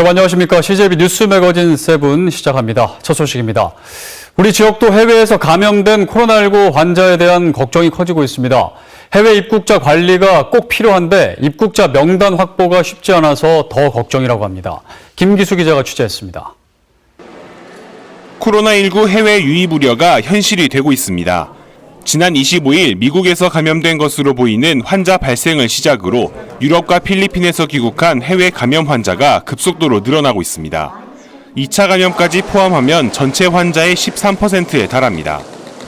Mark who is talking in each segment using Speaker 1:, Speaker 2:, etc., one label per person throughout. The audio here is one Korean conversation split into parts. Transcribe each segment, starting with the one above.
Speaker 1: 여러분 안녕하십니까. CJB 뉴스 매거진 세븐 시작합니다. 첫 소식입니다. 우리 지역도 해외에서 감염된 코로나19 환자에 대한 걱정이 커지고 있습니다. 해외 입국자 관리가 꼭 필요한데 입국자 명단 확보가 쉽지 않아서 더 걱정이라고 합니다. 김기수 기자가 취재했습니다.
Speaker 2: 코로나19 해외 유입 우려가 현실이 되고 있습니다. 지난 25일 미국에서 감염된 것으로 보이는 환자 발생을 시작으로 유럽과 필리핀에서 귀국한 해외 감염 환자가 급속도로 늘어나고 있습니다. 2차 감염까지 포함하면 전체 환자의 13%에 달합니다.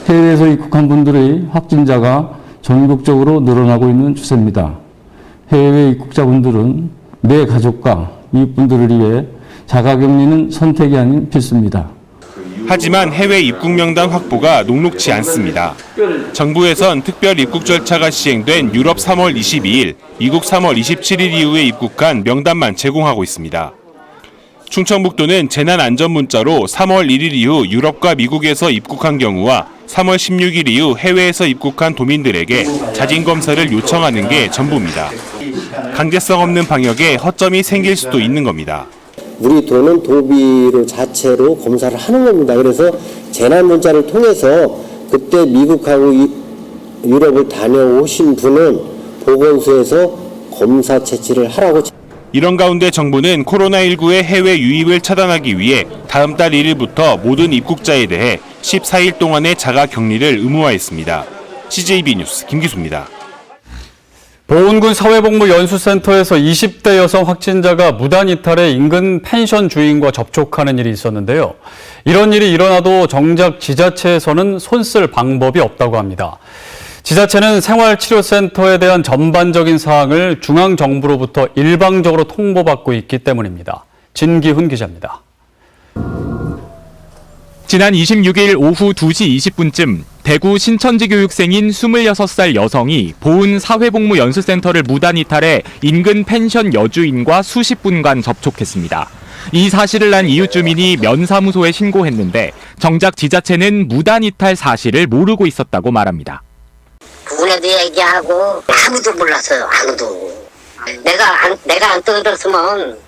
Speaker 3: 해외에서 입국한 분들의 확진자가 전국적으로 늘어나고 있는 추세입니다. 해외 입국자분들은 내 가족과 이웃분들을 위해 자가격리는 선택이 아닌 필수입니다.
Speaker 2: 하지만 해외 입국 명단 확보가 녹록치 않습니다. 정부에선 특별 입국 절차가 시행된 유럽 3월 22일, 미국 3월 27일 이후에 입국한 명단만 제공하고 있습니다. 충청북도는 재난 안전 문자로 3월 1일 이후 유럽과 미국에서 입국한 경우와 3월 16일 이후 해외에서 입국한 도민들에게 자진 검사를 요청하는 게 전부입니다. 강제성 없는 방역에 허점이 생길 수도 있는 겁니다.
Speaker 4: 우리 도는 도비로 자체로 검사를 하는 겁니다. 그래서 재난 문자를 통해서 그때 미국하고 이- 유럽을 다녀오신 분은 보건소에서 검사 채취를 하라고
Speaker 2: 이런 가운데 정부는 코로나19의 해외 유입을 차단하기 위해 다음 달 1일부터 모든 입국자에 대해 14일 동안의 자가 격리를 의무화했습니다. CJB 뉴스 김기수입니다.
Speaker 1: 보은군 사회복무연수센터에서 20대 여성 확진자가 무단 이탈해 인근 펜션 주인과 접촉하는 일이 있었는데요. 이런 일이 일어나도 정작 지자체에서는 손쓸 방법이 없다고 합니다. 지자체는 생활치료센터에 대한 전반적인 사항을 중앙정부로부터 일방적으로 통보받고 있기 때문입니다. 진기훈 기자입니다.
Speaker 5: 지난 26일 오후 2시 20분쯤 대구 신천지 교육생인 26살 여성이 보은 사회복무연수센터를 무단 이탈해 인근 펜션 여주인과 수십 분간 접촉했습니다. 이 사실을 안 이웃 주민이 면사무소에 신고했는데 정작 지자체는 무단 이탈 사실을 모르고 있었다고 말합니다.
Speaker 6: 그분에도 얘기하고 아무도 몰랐어요. 아무도. 내가 안 내가 안 떠들었으면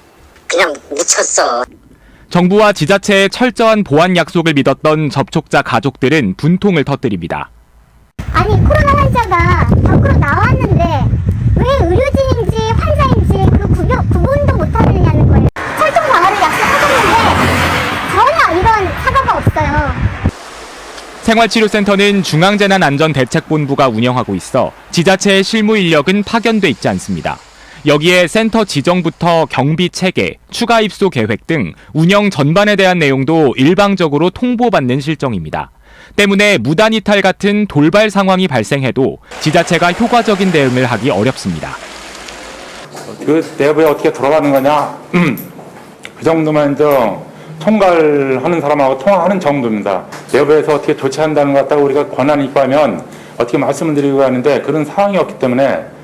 Speaker 6: 그냥 묻혔어.
Speaker 5: 정부와 지자체의 철저한 보안 약속을 믿었던 접촉자 가족들은 분통을 터뜨립니다.
Speaker 7: 아니 코로나 환자가 밖으로 나왔는데 왜 의료진인지 환자인지 그 구분, 구분도 못하느냐는 거예요. 철통 방어를 약속하셨는데 전혀 이런 사과가 없어요.
Speaker 5: 생활치료센터는 중앙재난안전대책본부가 운영하고 있어 지자체의 실무 인력은 파견돼 있지 않습니다. 여기에 센터 지정부터 경비 체계, 추가 입소 계획 등 운영 전반에 대한 내용도 일방적으로 통보받는 실정입니다. 때문에 무단 이탈 같은 돌발 상황이 발생해도 지자체가 효과적인 대응을 하기 어렵습니다.
Speaker 8: 그 내부에 어떻게 돌아가는 거냐 그 정도만 이제 총괄하는 사람하고 통화하는 정도입니다. 내부에서 어떻게 조치한다는 것 갖다가 우리가 권한이 있고 하면 어떻게 말씀을 드리고 하는데 그런 상황이 없기 때문에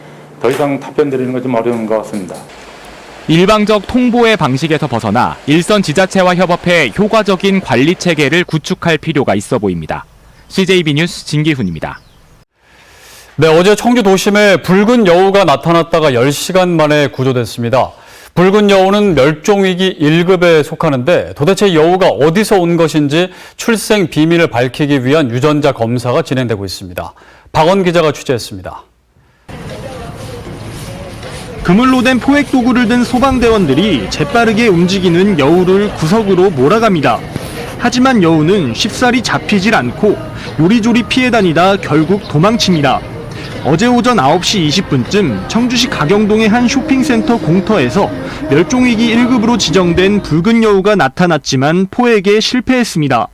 Speaker 8: 더 이상 답변 드리는 건 좀 어려운 것 같습니다.
Speaker 5: 일방적 통보의 방식에서 벗어나 일선 지자체와 협업해 효과적인 관리 체계를 구축할 필요가 있어 보입니다. CJB 뉴스 진기훈입니다.
Speaker 1: 네, 어제 청주 도심에 붉은 여우가 나타났다가 10시간 만에 구조됐습니다. 붉은 여우는 멸종위기 1급에 속하는데 도대체 이 여우가 어디서 온 것인지 출생 비밀을 밝히기 위한 유전자 검사가 진행되고 있습니다. 박원 기자가 취재했습니다.
Speaker 9: 그물로 된 포획 도구를 든 소방대원들이 재빠르게 움직이는 여우를 구석으로 몰아갑니다. 하지만 여우는 쉽사리 잡히질 않고 요리조리 피해 다니다 결국 도망칩니다. 어제 오전 9시 20분쯤 청주시 가경동의 한 쇼핑센터 공터에서 멸종위기 1급으로 지정된 붉은 여우가 나타났지만 포획에 실패했습니다.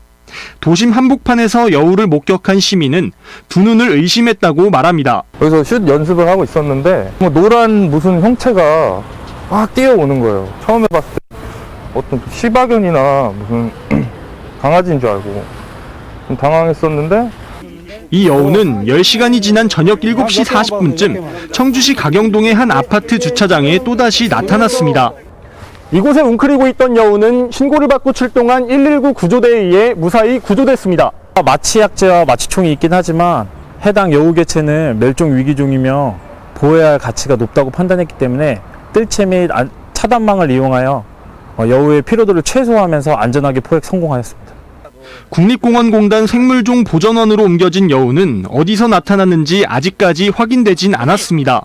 Speaker 9: 도심 한복판에서 여우를 목격한 시민은 두 눈을 의심했다고 말합니다.
Speaker 10: 여기서 슛 연습을 하고 있었는데 뭐 노란 무슨 형체가 막 뛰어오는 거예요. 처음에 봤을 때 어떤 시바견이나 무슨 강아지인 줄 알고 좀 당황했었는데
Speaker 9: 이 여우는 10시간이 지난 저녁 7시 40분쯤 청주시 가경동의 한 아파트 주차장에 또다시 나타났습니다. 이곳에 웅크리고 있던 여우는 신고를 받고 출동한 119 구조대에 의해 무사히 구조됐습니다.
Speaker 11: 마취약제와 마취총이 있긴 하지만 해당 여우 개체는 멸종 위기종이며 보호해야 할 가치가 높다고 판단했기 때문에 뜰채 및 안- 차단망을 이용하여 어, 여우의 피로도를 최소화하면서 안전하게 포획 성공하였습니다.
Speaker 9: 국립공원공단 생물종 보전원으로 옮겨진 여우는 어디서 나타났는지 아직까지 확인되진 않았습니다.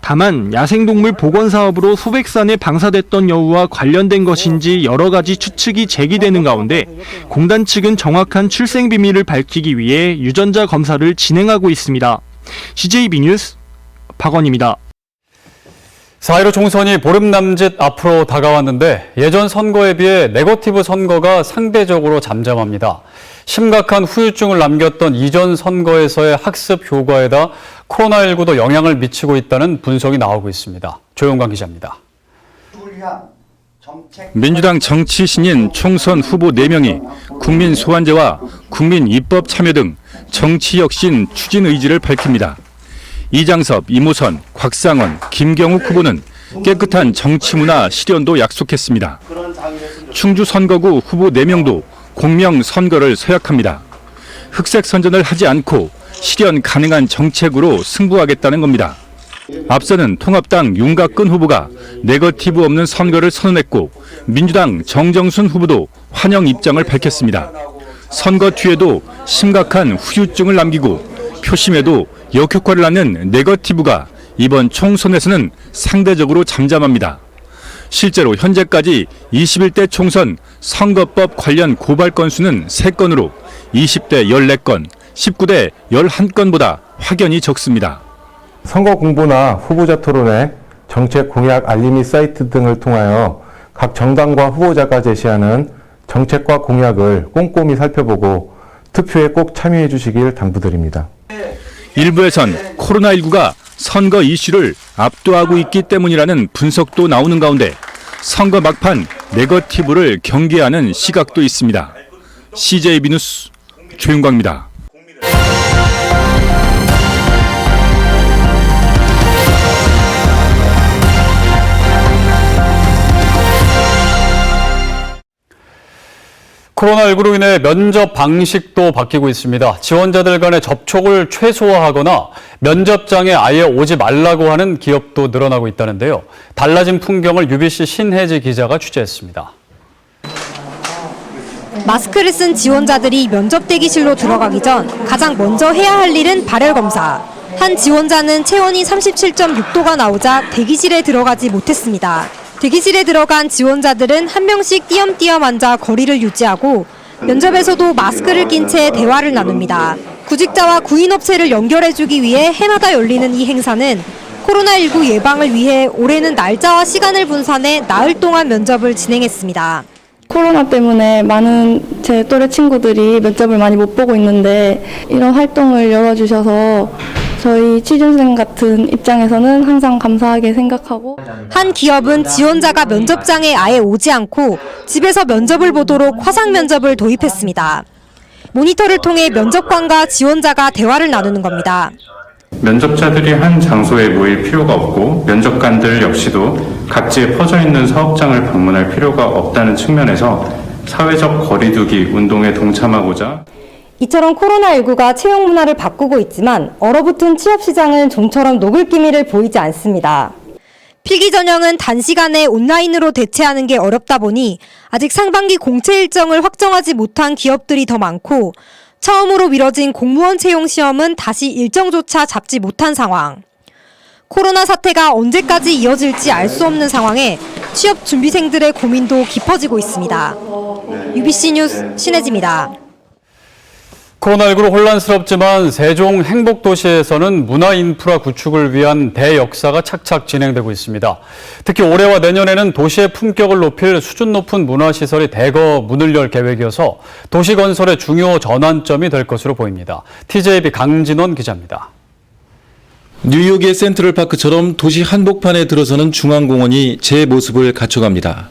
Speaker 9: 다만 야생동물 복원 사업으로 소백산에 방사됐던 여우와 관련된 것인지 여러 가지 추측이 제기되는 가운데 공단 측은 정확한 출생 비밀을 밝히기 위해 유전자 검사를 진행하고 있습니다. CJB 뉴스 박원입니다.
Speaker 1: 4.15 총선이 보름 남짓 앞으로 다가왔는데 예전 선거에 비해 네거티브 선거가 상대적으로 잠잠합니다. 심각한 후유증을 남겼던 이전 선거에서의 학습 효과에다 코로나19도 영향을 미치고 있다는 분석이 나오고 있습니다. 조용관 기자입니다.
Speaker 12: 민주당 정치 신인 총선 후보 4명이 국민 소환제와 국민 입법 참여 등 정치 혁신 추진 의지를 밝힙니다. 이장섭, 이모선, 곽상원, 김경욱 후보는 깨끗한 정치 문화 실현도 약속했습니다. 충주 선거구 후보 4명도 공명 선거를 서약합니다. 흑색 선전을 하지 않고 실현 가능한 정책으로 승부하겠다는 겁니다. 앞서는 통합당 윤곽근 후보가 네거티브 없는 선거를 선언했고 민주당 정정순 후보도 환영 입장을 밝혔습니다. 선거 뒤에도 심각한 후유증을 남기고 표심에도 역효과를 낳는 네거티브가 이번 총선에서는 상대적으로 잠잠합니다. 실제로 현재까지 21대 총선 선거법 관련 고발 건수는 3건으로 20대 14건, 19대 11건보다 확연히 적습니다.
Speaker 10: 선거 공보나 후보자 토론회, 정책 공약 알림이 사이트 등을 통하여 각 정당과 후보자가 제시하는 정책과 공약을 꼼꼼히 살펴보고 투표에 꼭 참여해 주시길 당부드립니다.
Speaker 12: 일부에선 코로나19가 선거 이슈를 압도하고 있기 때문이라는 분석도 나오는 가운데 선거 막판 네거티브를 경계하는 시각도 있습니다. CJB 뉴스 조윤광입니다.
Speaker 1: 코로나19로 인해 면접 방식도 바뀌고 있습니다. 지원자들 간의 접촉을 최소화하거나 면접장에 아예 오지 말라고 하는 기업도 늘어나고 있다는데요. 달라진 풍경을 UBC 신혜지 기자가 취재했습니다.
Speaker 13: 마스크를 쓴 지원자들이 면접 대기실로 들어가기 전 가장 먼저 해야 할 일은 발열 검사. 한 지원자는 체온이 37.6도가 나오자 대기실에 들어가지 못했습니다. 대기실에 들어간 지원자들은 한 명씩 띄엄띄엄 앉아 거리를 유지하고 면접에서도 마스크를 낀 채 대화를 나눕니다. 구직자와 구인업체를 연결해주기 위해 해마다 열리는 이 행사는 코로나19 예방을 위해 올해는 날짜와 시간을 분산해 나흘 동안 면접을 진행했습니다.
Speaker 14: 코로나 때문에 많은 제 또래 친구들이 면접을 많이 못 보고 있는데 이런 활동을 열어주셔서 저희 취준생 같은 입장에서는 항상 감사하게 생각하고
Speaker 13: 한 기업은 지원자가 면접장에 아예 오지 않고 집에서 면접을 보도록 화상 면접을 도입했습니다. 모니터를 통해 면접관과 지원자가 대화를 나누는 겁니다.
Speaker 15: 면접자들이 한 장소에 모일 필요가 없고 면접관들 역시도 각지에 퍼져 있는 사업장을 방문할 필요가 없다는 측면에서 사회적 거리두기 운동에 동참하고자
Speaker 13: 이처럼 코로나19가 채용 문화를 바꾸고 있지만 얼어붙은 취업 시장은 좀처럼 녹을 기미를 보이지 않습니다. 필기 전형은 단시간에 온라인으로 대체하는 게 어렵다 보니 아직 상반기 공채 일정을 확정하지 못한 기업들이 더 많고 처음으로 미뤄진 공무원 채용 시험은 다시 일정조차 잡지 못한 상황. 코로나 사태가 언제까지 이어질지 알 수 없는 상황에 취업 준비생들의 고민도 깊어지고 있습니다. UBC 뉴스 신혜지입니다.
Speaker 1: 코로나19로 혼란스럽지만 세종 행복도시에서는 문화 인프라 구축을 위한 대역사가 착착 진행되고 있습니다. 특히 올해와 내년에는 도시의 품격을 높일 수준 높은 문화시설이 대거 문을 열 계획이어서 도시 건설의 중요 전환점이 될 것으로 보입니다. TJB 강진원 기자입니다.
Speaker 16: 뉴욕의 센트럴파크처럼 도시 한복판에 들어서는 중앙공원이 제 모습을 갖춰갑니다.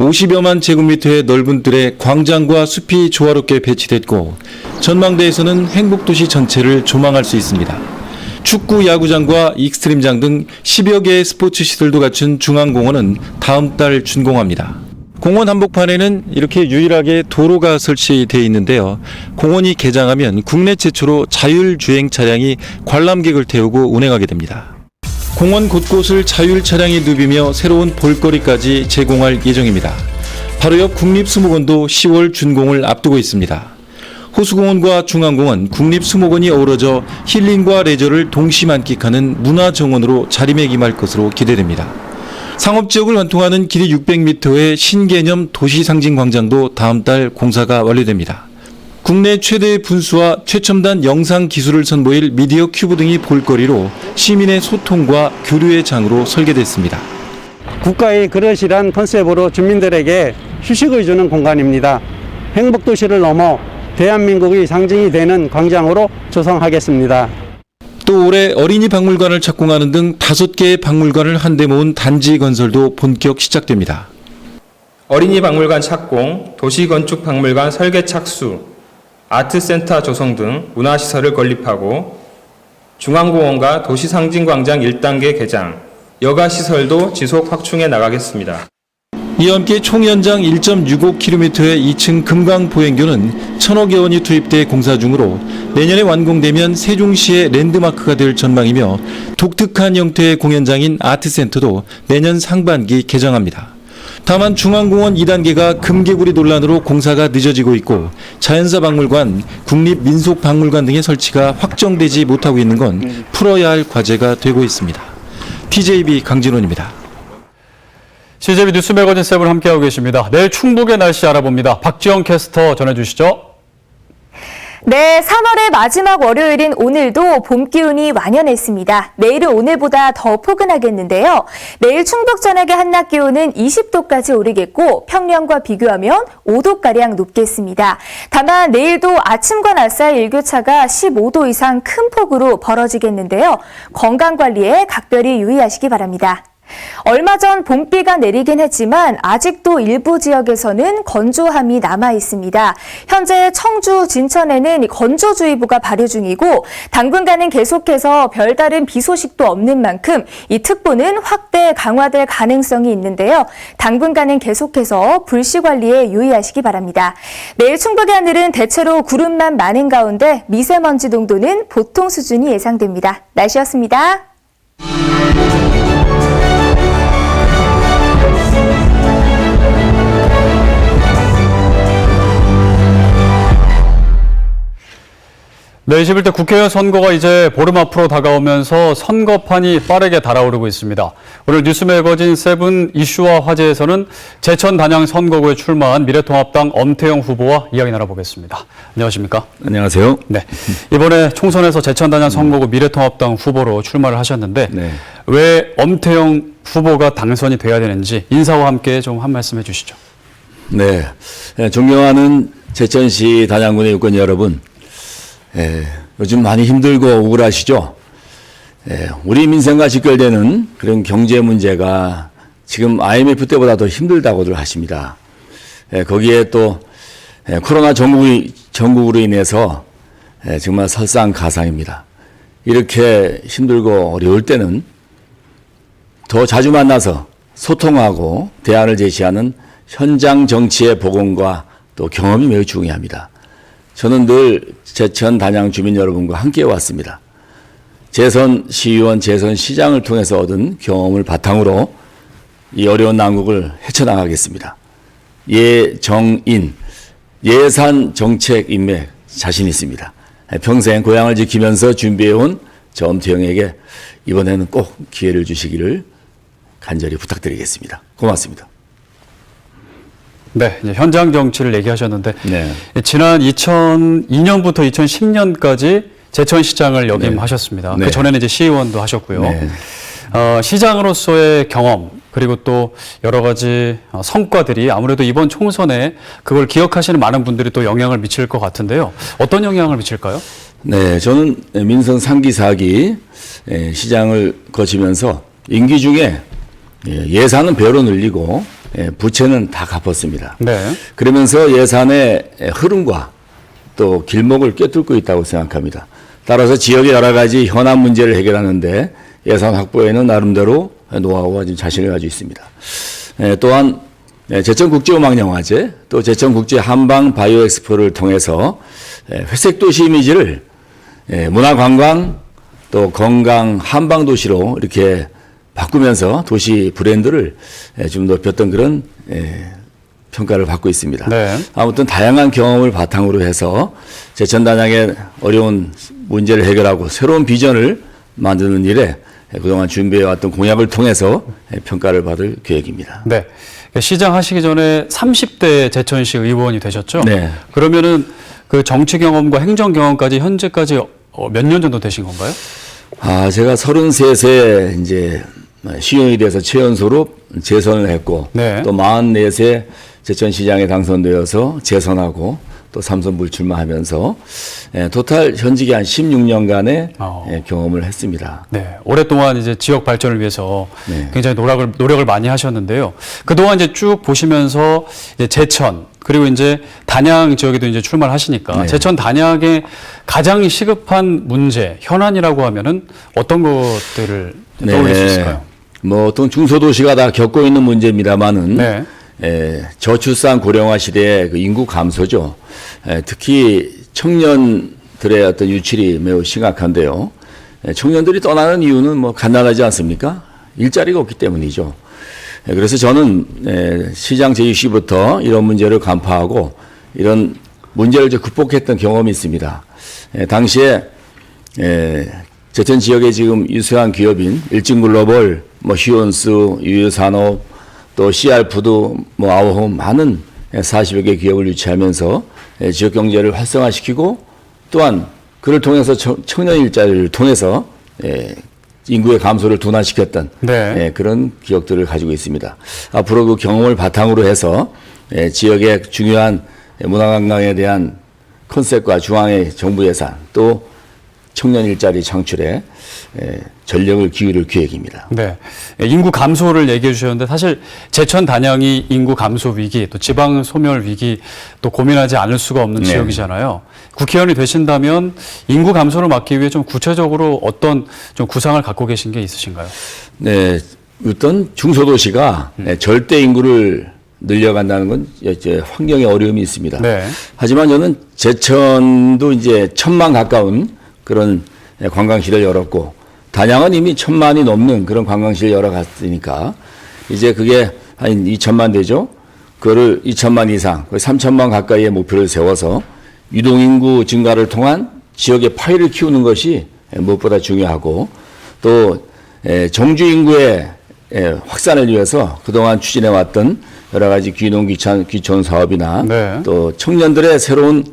Speaker 16: 50여만 제곱미터의 넓은 뜰에 광장과 숲이 조화롭게 배치됐고 전망대에서는 행복도시 전체를 조망할 수 있습니다. 축구 야구장과 익스트림장 등 10여 개의 스포츠 시설도 갖춘 중앙공원은 다음 달 준공합니다. 공원 한복판에는 이렇게 유일하게 도로가 설치되어 있는데요. 공원이 개장하면 국내 최초로 자율주행 차량이 관람객을 태우고 운행하게 됩니다. 공원 곳곳을 자율 차량이 누비며 새로운 볼거리까지 제공할 예정입니다. 바로 옆 국립수목원도 10월 준공을 앞두고 있습니다. 호수공원과 중앙공원, 국립수목원이 어우러져 힐링과 레저를 동시 만끽하는 문화정원으로 자리매김할 것으로 기대됩니다. 상업지역을 관통하는 길이 600m의 신개념 도시상징광장도 다음 달 공사가 완료됩니다. 국내 최대의 분수와 최첨단 영상 기술을 선보일 미디어 큐브 등이 볼거리로 시민의 소통과 교류의 장으로 설계됐습니다.
Speaker 17: 국가의 그릇이란 컨셉으로 주민들에게 휴식을 주는 공간입니다. 행복 도시를 넘어 대한민국의 상징이 되는 광장으로 조성하겠습니다.
Speaker 16: 또 올해 어린이 박물관을 착공하는 등 다섯 개의 박물관을 한데 모은 단지 건설도 본격 시작됩니다.
Speaker 18: 어린이 박물관 착공, 도시건축 박물관 설계 착수, 아트센터 조성 등 문화시설을 건립하고 중앙공원과 도시상징광장 1단계 개장, 여가시설도 지속 확충해 나가겠습니다.
Speaker 16: 이와 함께 총 연장 1.65km의 2층 금강 보행교는 천억여 원이 투입돼 공사 중으로 내년에 완공되면 세종시의 랜드마크가 될 전망이며 독특한 형태의 공연장인 아트센터도 내년 상반기 개장합니다. 다만 중앙공원 2단계가 금개구리 논란으로 공사가 늦어지고 있고 자연사 박물관, 국립민속박물관 등의 설치가 확정되지 못하고 있는 건 풀어야 할 과제가 되고 있습니다. TJB 강진원입니다.
Speaker 1: CJB 뉴스 매거진 세븐 함께하고 계십니다. 내일 충북의 날씨 알아봅니다. 박지영 캐스터 전해주시죠.
Speaker 19: 네, 3월의 마지막 월요일인 오늘도 봄 기운이 완연했습니다. 내일은 오늘보다 더 포근하겠는데요. 내일 충북 전역의 한낮 기온은 20도까지 오르겠고 평년과 비교하면 5도가량 높겠습니다. 다만 내일도 아침과 낮 사이 일교차가 15도 이상 큰 폭으로 벌어지겠는데요. 건강관리에 각별히 유의하시기 바랍니다. 얼마 전 봄비가 내리긴 했지만 아직도 일부 지역에서는 건조함이 남아 있습니다. 현재 청주, 진천에는 건조주의보가 발효 중이고 당분간은 계속해서 별다른 비 소식도 없는 만큼 이 특보는 확대 강화될 가능성이 있는데요. 당분간은 계속해서 불씨 관리에 유의하시기 바랍니다. 내일 충북의 하늘은 대체로 구름만 많은 가운데 미세먼지 농도는 보통 수준이 예상됩니다. 날씨였습니다.
Speaker 1: 네, 21대 국회의원 선거가 이제 보름 앞으로 다가오면서 선거판이 빠르게 달아오르고 있습니다. 오늘 뉴스 매거진 세븐 이슈와 화제에서는 제천 단양 선거구에 출마한 미래통합당 엄태영 후보와 이야기 나눠보겠습니다. 안녕하십니까?
Speaker 20: 안녕하세요.
Speaker 1: 네. 이번에 총선에서 제천 단양 선거구 미래통합당 후보로 출마를 하셨는데
Speaker 20: 네.
Speaker 1: 왜 엄태영 후보가 당선이 돼야 되는지 인사와 함께 좀 한 말씀 해주시죠.
Speaker 20: 네. 예, 존경하는 제천시 단양군의 유권 여러분, 예, 요즘 많이 힘들고 우울하시죠? 예, 우리 민생과 직결되는 그런 경제 문제가 지금 IMF 때보다 더 힘들다고들 하십니다. 예, 거기에 또 예, 코로나 전국, 전국으로 인해서 예, 정말 설상가상입니다. 이렇게 힘들고 어려울 때는 더 자주 만나서 소통하고 대안을 제시하는 현장 정치의 복원과 또 경험이 매우 중요합니다. 저는 늘 제천 단양 주민 여러분과 함께 왔습니다. 재선 시의원, 재선 시장을 통해서 얻은 경험을 바탕으로 이 어려운 난국을 헤쳐나가겠습니다. 예정인, 예산 정책 인맥 자신 있습니다. 평생 고향을 지키면서 준비해온 저 엄태영에게 이번에는 꼭 기회를 주시기를 간절히 부탁드리겠습니다. 고맙습니다.
Speaker 1: 네, 현장 정치를 얘기하셨는데
Speaker 20: 네.
Speaker 1: 지난 2002년부터 2010년까지 제천시장을 역임하셨습니다.
Speaker 20: 네.
Speaker 1: 그 전에는 이제 시의원도 하셨고요.
Speaker 20: 네.
Speaker 1: 어, 시장으로서의 경험 그리고 또 여러 가지 어, 성과들이 아무래도 이번 총선에 그걸 기억하시는 많은 분들이 또 영향을 미칠 것 같은데요. 어떤 영향을 미칠까요?
Speaker 20: 네, 저는 민선 3기, 4기 예, 시장을 거치면서 임기 중에 예, 예산은 배로 늘리고 예, 부채는 다 갚았습니다.
Speaker 1: 네.
Speaker 20: 그러면서 예산의 흐름과 또 길목을 꿰뚫고 있다고 생각합니다. 따라서 지역의 여러 가지 현안 문제를 해결하는데 예산 확보에는 나름대로 노하우와 지금 자신을 가지고 있습니다. 예, 또한 예, 제천국제음악영화제 또 제천국제 한방 바이오 엑스포를 통해서 예, 회색 도시 이미지를 예, 문화관광 또 건강 한방 도시로 이렇게 바꾸면서 도시 브랜드를 예, 좀 높였던 그런 예, 평가를 받고 있습니다.
Speaker 1: 네.
Speaker 20: 아무튼 다양한 경험을 바탕으로 해서 제천 단양의 어려운 문제를 해결하고 새로운 비전을 만드는 일에 그동안 준비해왔던 공약을 통해서 평가를 받을 계획입니다.
Speaker 1: 네. 시장 하시기 전에 30대 제천시 의원이 되셨죠?
Speaker 20: 네.
Speaker 1: 그러면은 그 정치 경험과 행정 경험까지 현재까지 어, 몇년 정도 되신 건가요?
Speaker 20: 아, 제가 33세 이제 시의원이 돼서 최연소로 재선을 했고
Speaker 1: 네.
Speaker 20: 또 44세 제천시장에 당선되어서 재선하고 또 삼선 불출마 하면서 예, 토탈 현직이 한 16년간의 예, 경험을 했습니다.
Speaker 1: 네. 오랫동안 이제 지역 발전을 위해서
Speaker 20: 네.
Speaker 1: 굉장히 노력을, 노력을 많이 하셨는데요. 그동안 이제 쭉 보시면서 이제 제천, 그리고 이제 단양 지역에도 이제 출마를 하시니까
Speaker 20: 네.
Speaker 1: 제천 단양의 가장 시급한 문제, 현안이라고 하면은 어떤 것들을 떠올릴 수 있을까요?
Speaker 20: 뭐 어떤 중소도시가 다 겪고 있는 문제입니다만은
Speaker 1: 네.
Speaker 20: 에, 저출산 고령화 시대의 그 인구 감소죠. 에, 특히 청년들의 어떤 유출이 매우 심각한데요. 에, 청년들이 떠나는 이유는 뭐 간단하지 않습니까? 일자리가 없기 때문이죠. 에, 그래서 저는 에, 시장 제휴 시부터 이런 문제를 간파하고 이런 문제를 좀 극복했던 경험이 있습니다. 에, 당시에 에, 제천 지역에 지금 유수한 기업인 일진 글로벌, 뭐 휴원스, 유유산업, 또 CR푸드, 뭐 아우홈 많은 40여 개 기업을 유치하면서 에, 지역 경제를 활성화시키고 또한 그를 통해서 청- 청년 일자리를 통해서 에, 인구의 감소를 둔화시켰던
Speaker 1: 네.
Speaker 20: 예, 그런 기억들을 가지고 있습니다. 앞으로 그 경험을 바탕으로 해서 예, 지역의 중요한 문화관광에 대한 컨셉과 중앙의 정부 예산 또 청년 일자리 창출에 예, 전력을 기울일 계획입니다.
Speaker 1: 네. 인구 감소를 얘기해 주셨는데 사실 제천 단양이 인구 감소 위기 또 지방 소멸 위기 또 고민하지 않을 수가 없는
Speaker 20: 네.
Speaker 1: 지역이잖아요. 국회의원이 되신다면 인구 감소를 막기 위해 좀 구체적으로 어떤 좀 구상을 갖고 계신 게 있으신가요?
Speaker 20: 네, 어떤 중소도시가 예, 절대 인구를 늘려간다는 건 이제 환경에 어려움이 있습니다.
Speaker 1: 네.
Speaker 20: 하지만 저는 제천도 이제 천만 가까운 그런 예, 관광시를 열었고 단양은 이미 천만이 넘는 그런 관광시를 열어갔으니까 이제 그게 한 2천만 되죠. 그거를 2천만 이상, 거의 3천만 가까이의 목표를 세워서 유동인구 증가를 통한 지역의 파이를 키우는 것이 예, 무엇보다 중요하고 또 예, 정주 인구의 예, 확산을 위해서 그동안 추진해 왔던 여러 가지 귀농 귀촌 귀촌 사업이나
Speaker 1: 네.
Speaker 20: 또 청년들의 새로운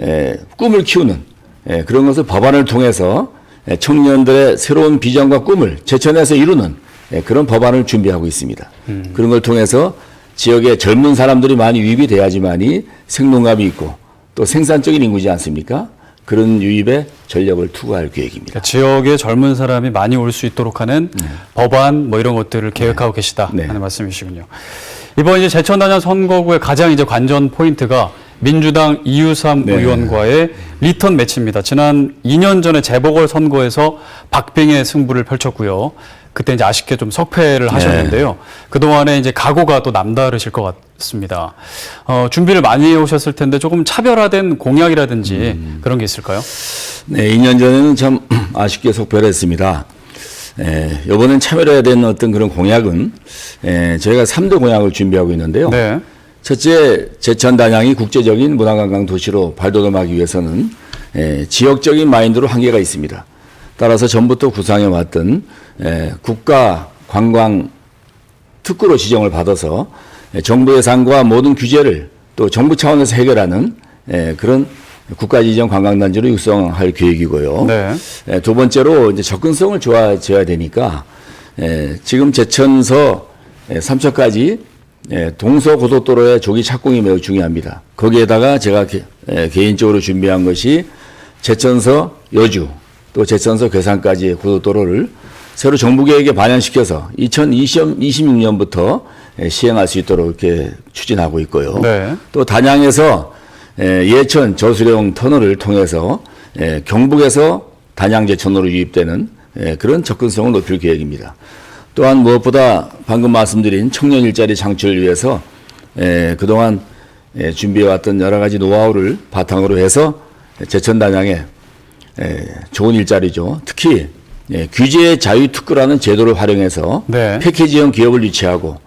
Speaker 20: 에, 꿈을 키우는 에, 그런 것을 법안을 통해서 에, 청년들의 새로운 비전과 꿈을 제천에서 이루는 에, 그런 법안을 준비하고 있습니다. 그런 걸 통해서 지역의 젊은 사람들이 많이 유입이 돼야지만이 생동감이 있고 또 생산적인 인구지 않습니까? 그런 유입에 전력을 투구할 계획입니다.
Speaker 1: 그러니까 지역에 젊은 사람이 많이 올 수 있도록 하는 법안 뭐 이런 것들을 계획하고 계시다 하는 말씀이시군요. 이번 이제 제천 단양 선거구의 가장 이제 관전 포인트가 민주당 이유삼
Speaker 20: 네.
Speaker 1: 의원과의 리턴 매치입니다. 지난 2년 전에 재보궐 선거에서 박빙의 승부를 펼쳤고요. 그때 이제 아쉽게 좀 석패를 하셨는데요. 그동안에 이제 각오가 또 남다르실 것 같습니다. 어, 준비를 많이 해 오셨을 텐데 조금 차별화된 공약이라든지 그런 게 있을까요?
Speaker 20: 네, 2년 전에는 참 아쉽게 속별을 했습니다. 에, 이번엔 참여해야 되는 어떤 그런 공약은 에, 저희가 3대 공약을 준비하고 있는데요.
Speaker 1: 네.
Speaker 20: 첫째, 제천 단양이 국제적인 문화관광 도시로 발돋움하기 위해서는 에, 지역적인 마인드로 한계가 있습니다. 따라서 전부터 구상해 왔던 에, 국가 관광 특구로 지정을 받아서 에, 정부 예산과 모든 규제를 또 정부 차원에서 해결하는 에, 그런 국가지정 관광단지로 육성할 계획이고요.
Speaker 1: 네.
Speaker 20: 에, 두 번째로 이제 접근성을 좋아져야 되니까 에, 지금 제천서 에, 삼척까지 에, 동서고속도로의 조기 착공이 매우 중요합니다. 거기에다가 제가 개, 에, 개인적으로 준비한 것이 제천서 여주 또 제천서 괴산까지의 고속도로를 새로 정부 계획에 반영시켜서 2026년부터 시행할 수 있도록 이렇게 추진하고 있고요.
Speaker 1: 네.
Speaker 20: 또 단양에서 에, 예천 저수령 터널을 통해서 에, 경북에서 단양 제천으로 유입되는 에, 그런 접근성을 높일 계획입니다. 또한 무엇보다 방금 말씀드린 청년 일자리 창출을 위해서 에, 그동안 에, 준비해왔던 여러 가지 노하우를 바탕으로 해서 제천 단양에 에, 좋은 일자리죠. 특히 예, 규제 자유 특구라는 제도를 활용해서
Speaker 1: 네.
Speaker 20: 패키지형 기업을 유치하고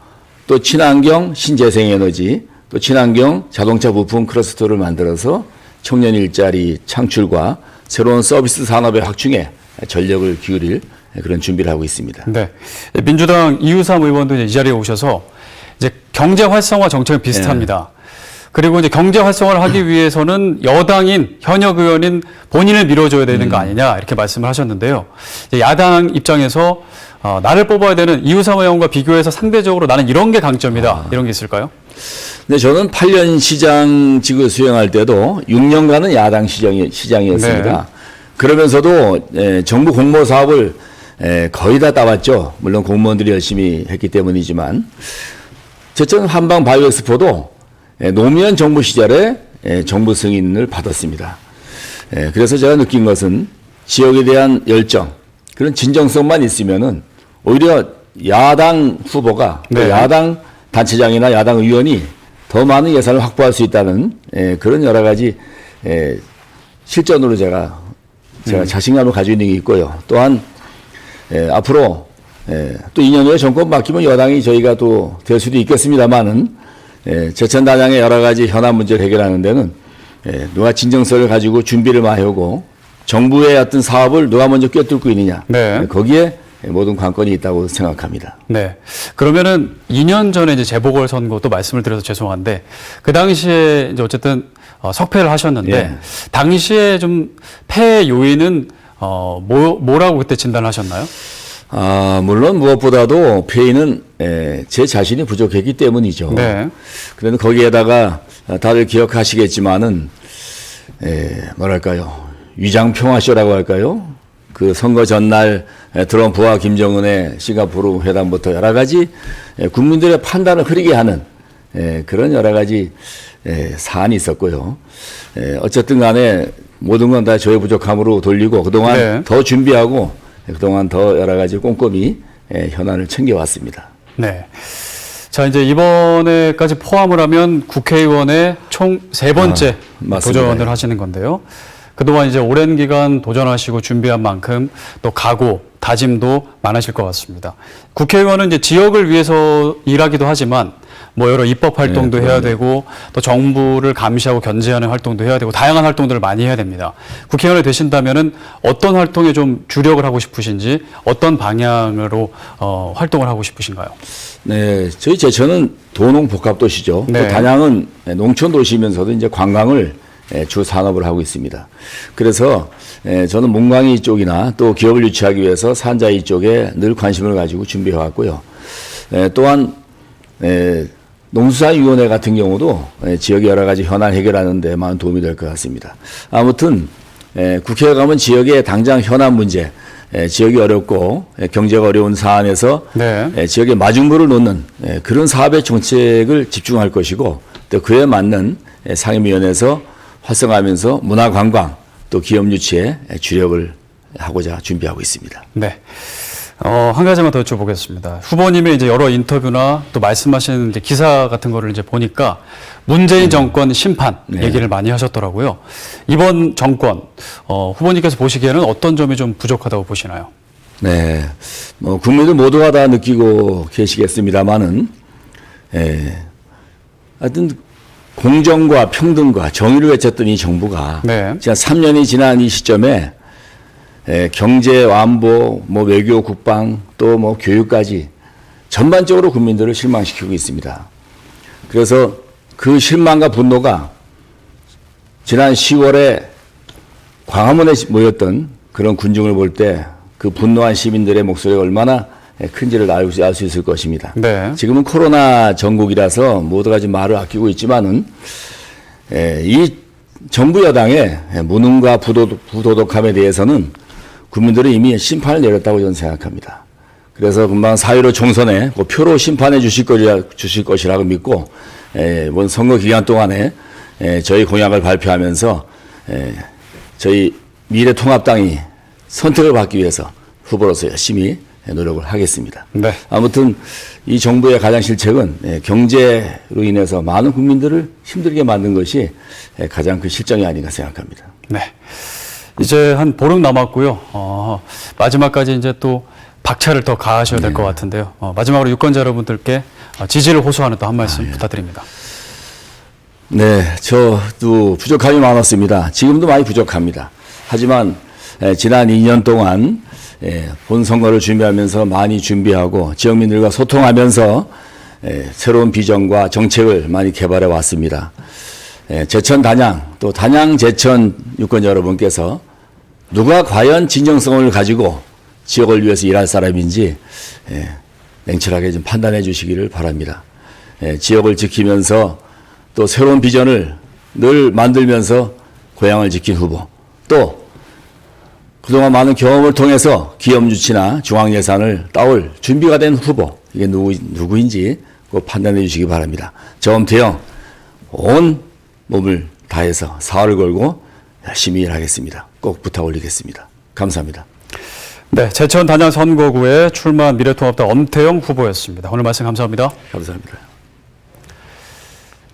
Speaker 20: 또 친환경 신재생 에너지 또 친환경 자동차 부품 클러스터를 만들어서 청년 일자리 창출과 새로운 서비스 산업의 확충에 전력을 기울일 그런 준비를 하고 있습니다.
Speaker 1: 네. 민주당 이우삼 의원도 이제 이 자리에 오셔서 이제 경제 활성화 정책은 비슷합니다. 그리고 이제 경제 활성화를 하기 위해서는 여당인 현역 의원인 본인을 밀어줘야 되는 거 아니냐 이렇게 말씀을 하셨는데요. 야당 입장에서 어, 나를 뽑아야 되는 이우삼 의원과 비교해서 상대적으로 나는 이런 게 강점이다 이런 게 있을까요?
Speaker 20: 근데 저는 8년 시장 직을 수행할 때도 6년간은 야당 시장이, 시장이었습니다.
Speaker 1: 네.
Speaker 20: 그러면서도 에, 정부 공모 사업을 에, 거의 다 따왔죠. 물론 공무원들이 열심히 했기 때문이지만 제천 한방 바이오 엑스포도 에, 노무현 정부 시절에 에, 정부 승인을 받았습니다. 에, 그래서 제가 느낀 것은 지역에 대한 열정 그런 진정성만 있으면은 오히려 야당 후보가 또
Speaker 1: 네.
Speaker 20: 야당 단체장이나 야당 의원이 더 많은 예산을 확보할 수 있다는 에, 그런 여러 가지 에, 실전으로 제가 제가
Speaker 1: 음.
Speaker 20: 자신감을 가지고 있는 게 있고요. 또한 에, 앞으로 에, 또 2년 후에 정권 바뀌면 여당이 저희가 또 될 수도 있겠습니다만은 에, 제천 단양의 여러 가지 현안 문제를 해결하는 데는 에, 누가 진정성을 가지고 준비를 많이 하고 정부의 어떤 사업을 누가 먼저 꿰뚫고 있느냐
Speaker 1: 네.
Speaker 20: 거기에 모든 관건이 있다고 생각합니다.
Speaker 1: 네. 그러면은 2년 전에 이제 재보궐 선거도 말씀을 드려서 죄송한데 그 당시에 이제 어쨌든 어, 석패를 하셨는데
Speaker 20: 예.
Speaker 1: 당시에 좀 패 요인은 어, 뭐, 뭐라고 그때 진단하셨나요?
Speaker 20: 아, 물론 무엇보다도 페이는 에, 제 자신이 부족했기 때문이죠.
Speaker 1: 네.
Speaker 20: 그런데 거기에다가 다들 기억하시겠지만은 에, 뭐랄까요 위장 평화쇼라고 할까요? 그 선거 전날 에, 트럼프와 김정은의 싱가포르 회담부터 여러 가지 에, 국민들의 판단을 흐리게 하는 에, 그런 여러 가지 에, 사안이 있었고요. 에, 어쨌든 간에 모든 건 다 저의 부족함으로 돌리고 그동안
Speaker 1: 네.
Speaker 20: 더 준비하고 그동안 더 여러 가지 꼼꼼히 에, 현안을 챙겨왔습니다.
Speaker 1: 네. 자, 이제 이번에까지 포함을 하면 국회의원의 총 세 번째
Speaker 20: 아.
Speaker 1: 도전을 하시는 건데요. 그동안 이제 오랜 기간 도전하시고 준비한 만큼 또 각오, 다짐도 많으실 것 같습니다. 국회의원은 이제 지역을 위해서 일하기도 하지만 뭐 여러 입법 활동도
Speaker 20: 네,
Speaker 1: 해야. 되고 또 정부를 감시하고 견제하는 활동도 해야 되고 다양한 활동들을 많이 해야 됩니다. 국회의원이 되신다면은 어떤 활동에 좀 주력을 하고 싶으신지 어떤 방향으로 어, 활동을 하고 싶으신가요?
Speaker 20: 네, 저희 제천은 도농 복합 도시죠.
Speaker 1: 네.
Speaker 20: 또 단양은 농촌 도시면서도 이제 관광을 예, 주 산업을 하고 있습니다. 그래서 예, 저는 문광이 쪽이나 또 기업을 유치하기 위해서 산자이 쪽에 늘 관심을 가지고 준비해 왔고요. 예, 또한 예, 농수산위원회 같은 경우도 예, 지역의 여러 가지 현안 해결하는 데 많은 도움이 될 것 같습니다. 아무튼 예, 국회에 가면 지역의 당장 현안 문제, 예, 지역이 어렵고 예, 경제가 어려운 사안에서
Speaker 1: 네.
Speaker 20: 예, 지역의 마중물을 놓는 예, 그런 사업의 정책을 집중할 것이고 또 그에 맞는 예, 상임위원회에서 활성화하면서 문화관광 또 기업 유치에 예, 주력을 하고자 준비하고 있습니다.
Speaker 1: 네. 어, 한 가지만 더 여쭤보겠습니다. 후보님의 이제 여러 인터뷰나 또 말씀하시는 이제 기사 같은 거를 이제 보니까 문재인 정권 심판
Speaker 20: 네.
Speaker 1: 얘기를 많이 하셨더라고요. 이번 정권, 어, 후보님께서 보시기에는 어떤 점이 좀 부족하다고 보시나요?
Speaker 20: 네, 뭐 국민들 모두가 다 느끼고 계시겠습니다만은, 예, 하여튼 공정과 평등과 정의를 외쳤던 이 정부가
Speaker 1: 네.
Speaker 20: 지난 3년이 지난 이 시점에 예, 경제 완보, 뭐 외교, 국방, 또 뭐 교육까지 전반적으로 국민들을 실망시키고 있습니다. 그래서 그 실망과 분노가 지난 10월에 광화문에 모였던 그런 군중을 볼 때 그 분노한 시민들의 목소리가 얼마나 큰지를 알 수, 있을 것입니다.
Speaker 1: 네.
Speaker 20: 지금은 코로나 전국이라서 모두가 지금 말을 아끼고 있지만은 에, 이 정부 여당의 무능과 부도덕, 부도덕함에 대해서는 국민들은 이미 심판을 내렸다고 저는 생각합니다. 그래서 금방 4.15 총선에 그 표로 심판해 주실 거리라, 주실 것이라고 믿고, 에, 이번 선거 기간 동안에 에, 저희 공약을 발표하면서 에, 저희 미래통합당이 선택을 받기 위해서 후보로서 열심히 노력을 하겠습니다.
Speaker 1: 네.
Speaker 20: 아무튼 이 정부의 가장 실책은 에, 경제로 인해서 많은 국민들을 힘들게 만든 것이 에, 가장 그 실정이 아닌가 생각합니다.
Speaker 1: 네. 이제 한 보름 남았고요. 어, 마지막까지 이제 또 박차를 더 가하셔야 될 것 같은데요. 어, 마지막으로 유권자 여러분들께 어, 지지를 호소하는 또 한 말씀 부탁드립니다.
Speaker 20: 네, 저도 부족함이 많았습니다. 지금도 많이 부족합니다. 하지만 에, 지난 2년 동안 에, 본 선거를 준비하면서 많이 준비하고 지역민들과 소통하면서 에, 새로운 비전과 정책을 많이 개발해 왔습니다. 에, 제천 단양 또 단양 제천 유권 여러분께서 누가 과연 진정성을 가지고 지역을 위해서 일할 사람인지 에, 냉철하게 좀 판단해 주시기를 바랍니다. 에, 지역을 지키면서 또 새로운 비전을 늘 만들면서 고향을 지킨 후보 또 그동안 많은 경험을 통해서 기업 유치나 중앙 예산을 따올 준비가 된 후보 이게 누구, 누구인지 꼭 판단해 주시기 바랍니다. 저엄태영 온 몸을 다해서 사활을 걸고 열심히 일하겠습니다. 꼭 부탁 올리겠습니다. 감사합니다.
Speaker 1: 네, 제천 단양 선거구에 출마한 미래통합당 엄태영 후보였습니다. 오늘 말씀 감사합니다.
Speaker 20: 감사합니다.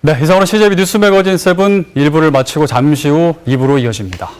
Speaker 1: 네, 이상으로 CJB 뉴스 매거진 세븐 1부를 마치고 잠시 후 2부로 이어집니다.